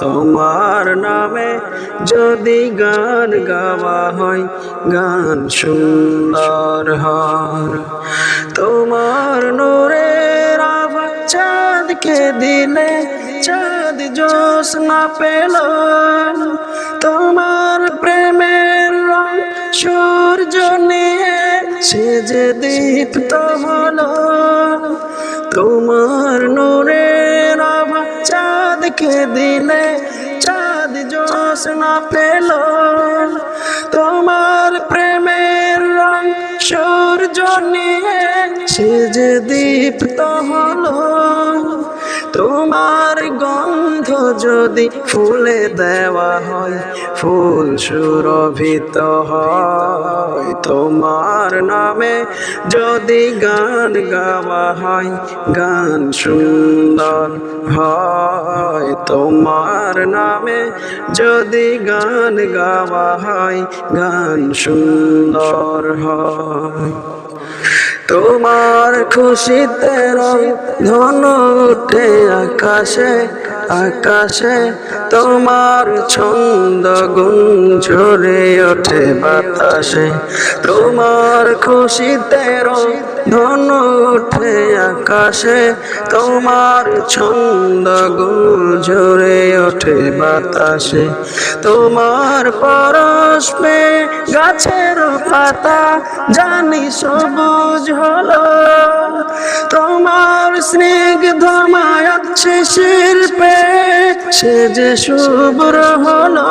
তোমার নামে যদি গান গাওয়া হয়, গান সুন্দর হয়। তোমার নোরের আভা চাঁদকে দিলে, চাঁদ জোস না পেল। তোমার প্রেমের সূর্য নিয়ে সে যে দীপ্ত হলো। তোমার নূরের আভা চাঁদকে দিলে না পেল তোমার প্রেমের রং সূর্য নিয়ে সে যে দীপ্ত হলো তোমার গন্ধ যদি ফুলে দেওয়া হয় ফুল সুরভিত হয়। তোমার নামে যদি গান গাওয়া হয়, গান সুন্দর হয়। তোমার নামে যদি গান গাওয়া হয়, গান সুন্দর হয়। তোমার খুশিতে রং ধন উঠে আকাশে আকাশে তোমার ছন্দ ঝরে ওঠে বাতাসে। তোমার খুশিতে রং ধন উঠে আকাশে, তোমার ছন্দ গুঞ্জরে ওঠে বাতাসে। তোমার পরশ পে গাছের পাতা, জানি সবুজ হলো। তোমার স্নিগ্ধ মায়াত শিশির পে, সে যে শুভ্র হলো।